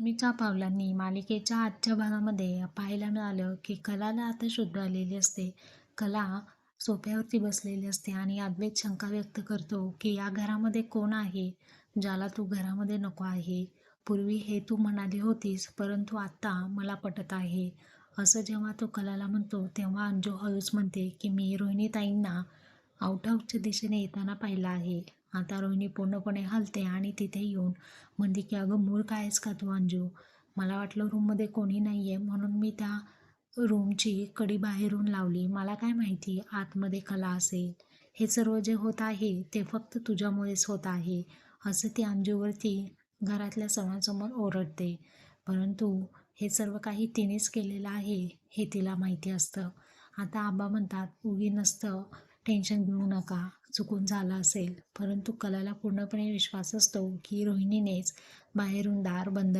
लक्ष्मीच्या पावलांनी मालिकेच्या आजच्या भागामध्ये पाहायला मिळालं की कलाला आता शुद्ध आलेली असते. कला सोप्यावरती बसलेली असते आणि अद्वैत शंका व्यक्त करतो की या घरामध्ये कोण आहे? ज्याला तू घरामध्ये नको आहे. पूर्वी हे तू म्हणाली होतीस परंतु आत्ता मला पटत आहे. असं जेव्हा तो कलाला म्हणतो तेव्हा अंजू हळूच म्हणते की मी रोहिणीताईंना आउटहाऊसच्या दिशेने येताना पाहिलं आहे. आता रोहिणी पूर्णपणे हलते आणि तिथे येऊन म्हणते की अगं मूळ काय आहेस का तू अंजू? मला वाटलं रूममध्ये कोणी नाही आहे म्हणून मी त्या रूमची कडी बाहेरून लावली. मला काय माहिती आतमध्ये कला असेल. हे सर्व जे होत आहे ते फक्त तुझ्यामुळेच होत आहे असं ती अंजूवरती घरातल्या सर्वांसमोर ओरडते. परंतु हे सर्व काही तिनेच केलेलं आहे हे तिला माहिती असतं. आता आबा म्हणतात उगी नसतं टेन्शन घेऊ नका चुकून झालं असेल. परंतु कलाला पूर्णपणे विश्वास असतो की रोहिणीनेच बाहेरून दार बंद